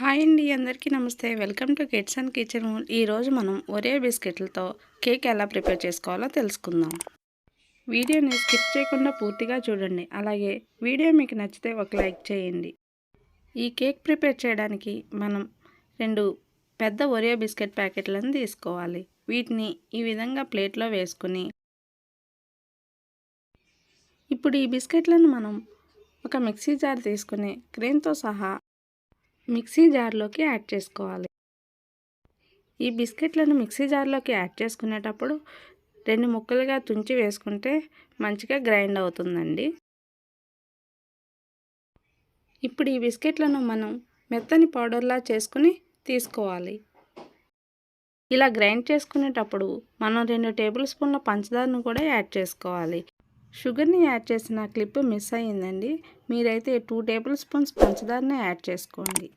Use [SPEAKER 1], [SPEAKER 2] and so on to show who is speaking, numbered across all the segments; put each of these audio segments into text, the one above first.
[SPEAKER 1] Hi అండి అందరికీ నమస్తే. Welcome to kids and kitchen ఈరోజు మనం ఒరే బిస్కెట్లతో కేక్ ఎలా ప్రిపేర్ చేసుకోవాలో తెలుసుకుందాం. వీడియోని స్కిప్ చేయకుండా పూర్తిగా చూడండి. అలాగే వీడియో మీకు నచ్చితే ఒక లైక్ చేయండి. ఈ కేక్ ప్రిపేర్ చేయడానికి మనం రెండు పెద్ద ఒరియో బిస్కెట్ ప్యాకెట్లను తీసుకోవాలి. వీటిని ఈ విధంగా ప్లేట్లో వేసుకుని ఇప్పుడు ఈ బిస్కెట్లను మనం ఒక మిక్సీ జార్ తీసుకుని క్రేన్తో సహా మిక్సీ జార్లోకి యాడ్ చేసుకోవాలి. ఈ బిస్కెట్లను మిక్సీ జార్లోకి యాడ్ చేసుకునేటప్పుడు రెండు ముక్కలుగా తుంచి వేసుకుంటే మంచిగా గ్రైండ్ అవుతుందండి. ఇప్పుడు ఈ బిస్కెట్లను మనం మెత్తని పౌడర్లా చేసుకుని తీసుకోవాలి. ఇలా గ్రైండ్ చేసుకునేటప్పుడు మనం రెండు టేబుల్ స్పూన్ల పంచదారను కూడా యాడ్ చేసుకోవాలి. షుగర్ని యాడ్ చేసిన క్లిప్ మిస్ అయ్యిందండి. మీరైతే టూ టేబుల్ స్పూన్స్ పంచదారని యాడ్ చేసుకోండి.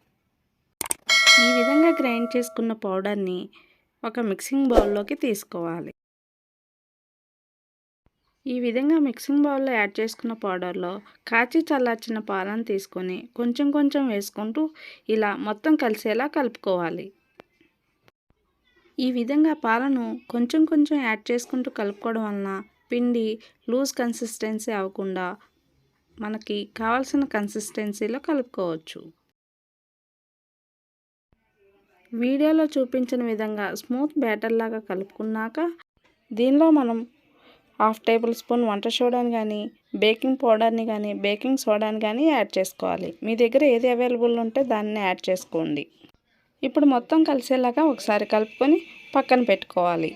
[SPEAKER 1] ఈ విధంగా గ్రైండ్ చేసుకున్న పౌడర్ని ఒక మిక్సింగ్ బౌల్లోకి తీసుకోవాలి. ఈ విధంగా మిక్సింగ్ బౌల్లో యాడ్ చేసుకున్న పౌడర్లో కాచి చల్లార్చిన పాలను తీసుకొని కొంచెం కొంచెం వేసుకుంటూ ఇలా మొత్తం కలిసేలా కలుపుకోవాలి. ఈ విధంగా పాలను కొంచెం కొంచెం యాడ్ చేసుకుంటూ కలుపుకోవడం వలన పిండి లూజ్ కన్సిస్టెన్సీ అవ్వకుండా మనకి కావాల్సిన కన్సిస్టెన్సీలో కలుపుకోవచ్చు. వీడియోలో చూపించిన విధంగా స్మూత్ బ్యాటర్ లాగా కలుపుకున్నాక దీనిలో మనం హాఫ్ టేబుల్ స్పూన్ వంట సోడాని కానీ బేకింగ్ పౌడర్ని కానీ బేకింగ్ సోడాని కానీ యాడ్ చేసుకోవాలి. మీ దగ్గర ఏది అవైలబుల్ ఉంటే దాన్ని యాడ్ చేసుకోండి. ఇప్పుడు మొత్తం కలిసేలాగా ఒకసారి కలుపుకొని పక్కన పెట్టుకోవాలి.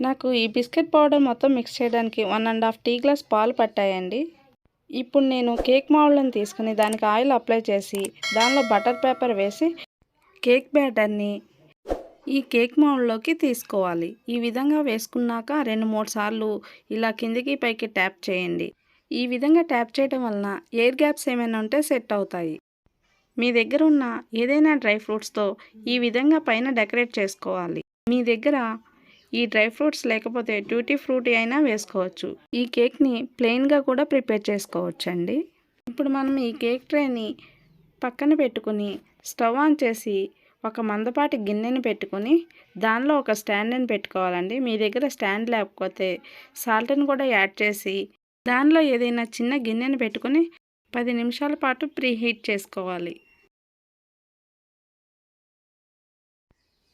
[SPEAKER 1] నాకు ఈ బిస్కెట్ పౌడర్ మొత్తం మిక్స్ చేయడానికి one and half tea glass పాలు పట్టాయండి. ఇప్పుడు నేను కేక్ మావులను తీసుకుని దానికి ఆయిల్ అప్లై చేసి దానిలో బటర్ పేపర్ వేసి కేక్ బ్యాటర్ని ఈ కేక్ మౌల్డ్లోకి తీసుకోవాలి. ఈ విధంగా వేసుకున్నాక రెండు మూడు సార్లు ఇలా కిందికి పైకి ట్యాప్ చేయండి. ఈ విధంగా ట్యాప్ చేయడం వలన ఎయిర్ గ్యాప్స్ ఏమైనా ఉంటే సెట్ అవుతాయి. మీ దగ్గర ఉన్న ఏదైనా డ్రై ఫ్రూట్స్తో ఈ విధంగా పైన డెకరేట్ చేసుకోవాలి. మీ దగ్గర ఈ డ్రై ఫ్రూట్స్ లేకపోతే ట్యూటీ ఫ్రూటీ అయినా వేసుకోవచ్చు. ఈ కేక్ని ప్లెయిన్గా కూడా ప్రిపేర్ చేసుకోవచ్చు అండి ఇప్పుడు మనం ఈ కేక్ ట్రేని పక్కన పెట్టుకుని స్టవ్ ఆన్ చేసి ఒక మందపాటి గిన్నెని పెట్టుకుని దానిలో ఒక స్టాండ్ని పెట్టుకోవాలండి. మీ దగ్గర స్టాండ్ లేకపోతే సాల్ట్ని కూడా యాడ్ చేసి దానిలో ఏదైనా చిన్న గిన్నెని పెట్టుకుని పది నిమిషాల పాటు ప్రీ హీట్ చేసుకోవాలి.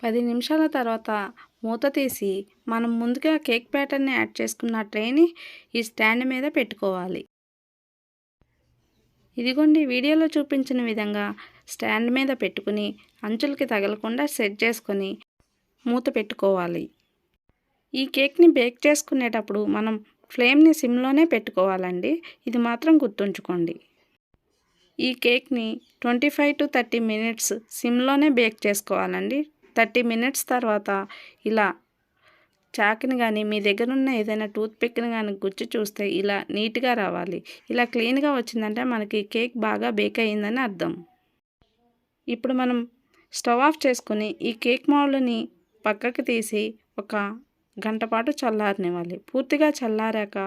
[SPEAKER 1] పది నిమిషాల తర్వాత మూత తీసి మనం ముందుగా కేక్ బ్యాటర్ని యాడ్ చేసుకున్న ట్రేని ఈ స్టాండ్ మీద పెట్టుకోవాలి. ఇదిగోండి వీడియోలో చూపించిన విధంగా స్టాండ్ మీద పెట్టుకుని అంచులకి తగలకుండా సెట్ చేసుకొని మూత పెట్టుకోవాలి. ఈ కేక్ని బేక్ చేసుకునేటప్పుడు మనం ఫ్లేమ్ని సిమ్లోనే పెట్టుకోవాలండి. ఇది మాత్రం గుర్తుంచుకోండి. ఈ కేక్ని twenty five to thirty minutes సిమ్లోనే బేక్ చేసుకోవాలండి. థర్టీ మినిట్స్ తర్వాత ఇలా చాకుని కానీ మీ దగ్గర ఉన్న ఏదైనా టూత్ పిక్ని కానీ గుచ్చి చూస్తే ఇలా నీట్గా రావాలి. ఇలా క్లీన్గా వచ్చిందంటే మనకి కేక్ బాగా బేక్ అయ్యిందని అర్థం. ఇప్పుడు మనం స్టవ్ ఆఫ్ చేసుకుని ఈ కేక్ మౌల్డ్ని పక్కకి తీసి ఒక గంట పాటు చల్లారనివ్వాలి. పూర్తిగా చల్లారాక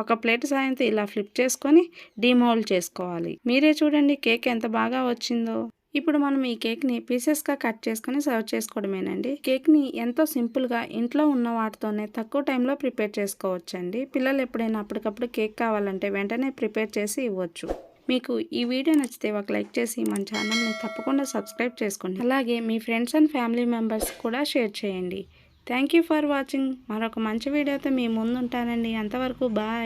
[SPEAKER 1] ఒక ప్లేట్ సాయంతో ఇలా ఫ్లిప్ చేసుకొని డీమౌల్డ్ చేసుకోవాలి. మీరే చూడండి కేక్ ఎంత బాగా వచ్చిందో. ఇప్పుడు మనం ఈ కేక్ని పీసెస్గా కట్ చేసుకుని సర్వ్ చేసుకోవడమేనండి. కేక్ని ఎంతో సింపుల్గా ఇంట్లో ఉన్న వాటితోనే తక్కువ టైంలో ప్రిపేర్ చేసుకోవచ్చండి. పిల్లలు ఎప్పుడైనా అప్పటికప్పుడు కేక్ కావాలంటే వెంటనే ప్రిపేర్ చేసి ఇవ్వచ్చు. మీకు ఈ వీడియో నచ్చితే ఒక లైక్ చేసి మన ఛానల్ని తప్పకుండా సబ్స్క్రైబ్ చేసుకోండి. అలాగే మీ ఫ్రెండ్స్ అండ్ ఫ్యామిలీ మెంబర్స్ కూడా షేర్ చేయండి. Thank you for watching. మరొక మంచి వీడియోతో మీ ముందు ఉంటానండి అంతవరకు బాయ్.